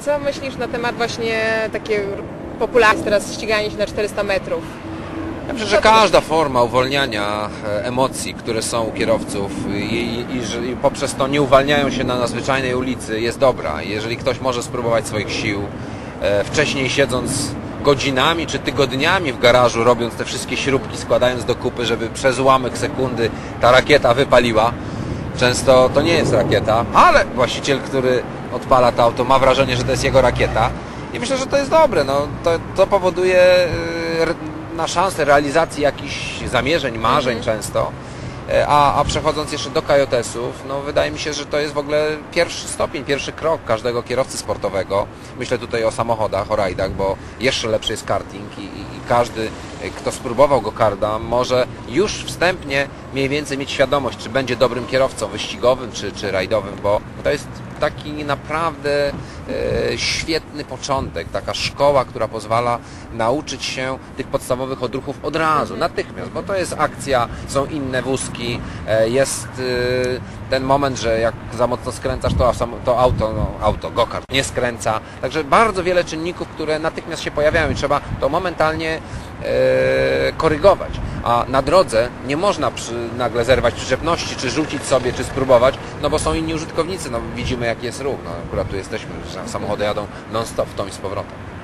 Co myślisz na temat właśnie takiej popularności teraz ścigania się na 400 metrów? Ja myślę, że każda forma uwolniania e, emocji, które są u kierowców i, i, i, poprzez to nie uwalniają się na, na zwyczajnej ulicy jest dobra. Jeżeli ktoś może spróbować swoich sił, e, wcześniej siedząc godzinami czy tygodniami w garażu, robiąc te wszystkie śrubki, składając do kupy, żeby przez ułamek sekundy ta rakieta wypaliła. Często to nie jest rakieta, ale właściciel, który odpala to auto, ma wrażenie, że to jest jego rakieta. I myślę, że to jest dobre. No, to, to powoduje re- na szansę realizacji jakichś zamierzeń, marzeń często. E, A, a przechodząc jeszcze do kajotesów, no wydaje mi się, że to jest w ogóle pierwszy stopień, pierwszy krok każdego kierowcy sportowego. Myślę tutaj o samochodach, o rajdach, bo jeszcze lepszy jest karting i, i, każdy, kto spróbował go karda, może już wstępnie mniej więcej mieć świadomość, czy będzie dobrym kierowcą wyścigowym czy, czy rajdowym, bo to jest taki naprawdę e, świetny początek, taka szkoła, która pozwala nauczyć się tych podstawowych odruchów od razu, natychmiast, bo to jest akcja, są inne wózki, e, jest e, ten moment, że jak za mocno skręcasz, to, to auto, no, auto, gokart nie skręca. Także bardzo wiele czynników, które natychmiast się pojawiają i trzeba to momentalnie korygować. A na drodze nie można przy, nagle zerwać przyczepności, czy rzucić sobie, czy spróbować, no bo są inni użytkownicy, no widzimy jaki jest ruch, no akurat tu jesteśmy, samochody jadą non-stop w tą i z powrotem.